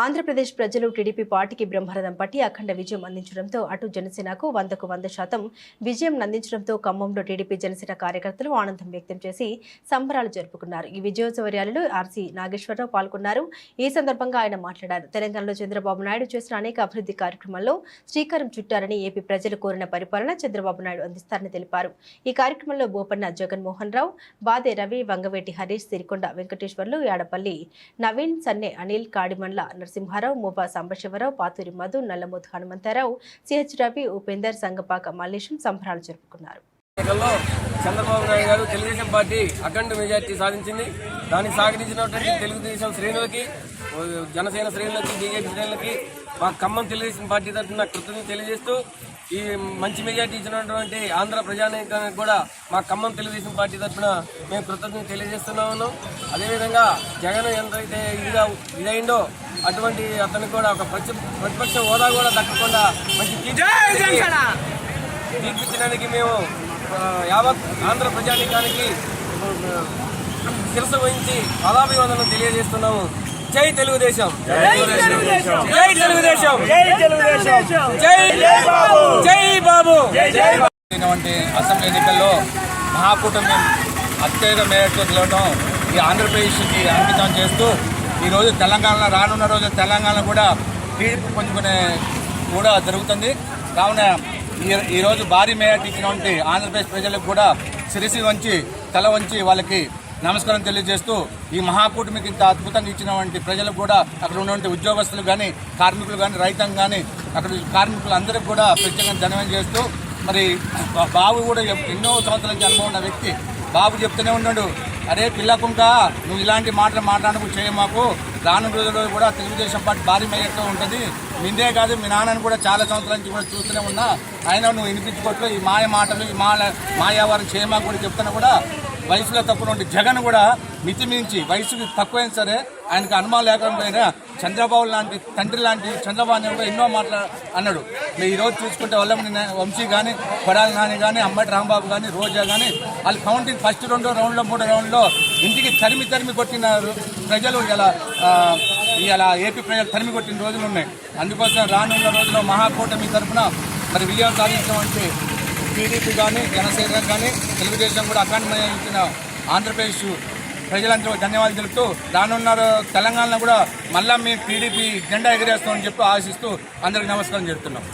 ఆంధ్రప్రదేశ్ ప్రజలు టీడీపీ పార్టీకి బ్రహ్మరథం పట్టి అఖండ విజయం అందించడంతో అటు జనసేనకు వందకు వంద శాతం విజయం అందించడంతో ఖమ్మంలో టీడీపీ జనసేన కార్యకర్తలు ఆనందం వ్యక్తం చేసి సంబరాలు జరుపుకున్నారు. ఈ విజయోత్సవ ర్యాలీలో ఆర్సీ నాగేశ్వరరావు పాల్గొన్నారు. ఈ సందర్భంగా ఆయన మాట్లాడారు. తెలంగాణలో చంద్రబాబు నాయుడు చేసిన అనేక అభివృద్ధి కార్యక్రమాల్లో శ్రీకారం చుట్టారని ఏపీ ప్రజలు కోరిన పరిపాలన చంద్రబాబు నాయుడు అందిస్తారని తెలిపారు. ఈ కార్యక్రమంలో బోపన్న జగన్మోహన్ రావు బాదే రవి వంగవేటి హరీష్ సిరికొండ వెంకటేశ్వర్లు యాడపల్లి నవీన్ సన్నె అనిల్ కాడిమండ్ల నరసింహారావు మోబా సాంబశివరావు పాతూరి మధు నల్లమోతు హనుమంతారావు సిహెచ్ రవి ఉపేందర్ సంగపాక మల్లేశం సంబరాలు జరుపుకున్నారు. చంద్రబాబు నాయుడు గారు తెలుగుదేశం పార్టీ అఖండ మెజార్టీ సాధించింది. దాన్ని సాగించినటువంటి తెలుగుదేశం శ్రేణులకి జనసేన శ్రేణులకి బీజేపీ శ్రేణులకి మా ఖమ్మం తెలుగుదేశం పార్టీ తరఫున కృతజ్ఞత తెలియజేస్తూ ఈ మంచి మెజార్టీ ఇచ్చినటువంటి ఆంధ్ర ప్రజానీకానికి కూడా మా ఖమ్మం తెలుగుదేశం పార్టీ తరఫున మేము కృతజ్ఞత తెలియజేస్తున్నాము. అదేవిధంగా జగన్ ఎంతైతే ఇదిగా ఇదైందో అటువంటి అతనికి కూడా ఒక ప్రతి ప్రతిపక్ష హోదా కూడా దక్కకుండా మంచి తీర్పు తీర్పిచ్చడానికి మేము యావత్ ఆంధ్ర ప్రజానీకానికి శిరస వహించి పదాభివందనం తెలియజేస్తున్నాము. జై తెలుగుదేశం! జై తెలుగుదేశం! జై జై బాబు! అసెంబ్లీ ఎన్నికల్లో మహాకూటమి అత్యధిక మేరకు గెలవడం ఈ ఆంధ్రప్రదేశ్కి అంకితం చేస్తూ ఈరోజు తెలంగాణలో రానున్న రోజు తెలంగాణ కూడా టీడీపీ పుంజుకునే కూడా జరుగుతుంది. కావున ఈ ఈరోజు భారీ మేయర్టీ ఇచ్చినటువంటి ఆంధ్రప్రదేశ్ ప్రజలకు కూడా సిరిసి వంచి తల వంచి వాళ్ళకి నమస్కారం తెలియజేస్తూ ఈ మహాకూటమికి ఇంత అద్భుతంగా ఇచ్చినటువంటి ప్రజలకు కూడా అక్కడ ఉన్నటువంటి ఉద్యోగస్తులు కానీ కార్మికులు కానీ రైతాంగం కానీ అక్కడ కార్మికులందరికీ కూడా ప్రత్యేకంగా ధన్యవాదం చేస్తూ మరి బా- బాబు కూడా ఎన్నో సంవత్సరాల నుంచి అనుభవం ఉన్న వ్యక్తి. బాబు చెప్తూనే ఉన్నాడు అరే పిల్లకుంట నువ్వు ఇలాంటి మాటలు మాట్లాడకు చేయ మాకు. రాను రోజుల్లో కూడా తెలుగుదేశం పార్టీ భారీ మేయర్తో ఉంటుంది. నిందే కాదు మీ నాన్నని కూడా చాలా సంవత్సరాల నుంచి కూడా చూస్తూనే ఉన్నా. అయినా నువ్వు వినిపించుకోవట్లేదు ఈ మాయ మాటలు ఈ మాయ మాయావారం చేయమాకు కూడా చెప్తున్నా కూడా వయసులో తక్కువ జగన్ కూడా మితిమించి వయసుకి తక్కువైనా సరే ఆయనకు అనుమానం లేకపోయినా చంద్రబాబు లాంటి తండ్రి లాంటి చంద్రబాబు నాయుడు ఎన్నో మాట్లా అన్నాడు. మీరు ఈరోజు చూసుకుంటే వల్లమని వంశీ కానీ కొడాలి నాని కానీ అమ్మటి రాంబాబు కానీ రోజా కానీ వాళ్ళు కౌంటింగ్ ఫస్ట్ రెండో రౌండ్లో మూడో రౌండ్లో ఇంటికి తరిమి తరిమి కొట్టిన ప్రజలు ఇలా ఇలా ఏపీ ప్రజలు తరిమి కొట్టిన రోజులు ఉన్నాయి. అందుకోసం రానున్న రోజుల్లో మహాకూటమి తరఫున మరి విజయం సాధించడం టీడీపీ కానీ జనసేన కానీ తెలుగుదేశం కూడా అఖండమైన ఇచ్చిన ఆంధ్రప్రదేశ్ ప్రజలందరూ ధన్యవాదాలు తెలుపుతూ రానున్న తెలంగాణలో కూడా మళ్ళా మీ టీడీపీ జెండా ఎగిరేస్తామని చెప్పి ఆశిస్తూ అందరికి నమస్కారం చెప్తున్నాం.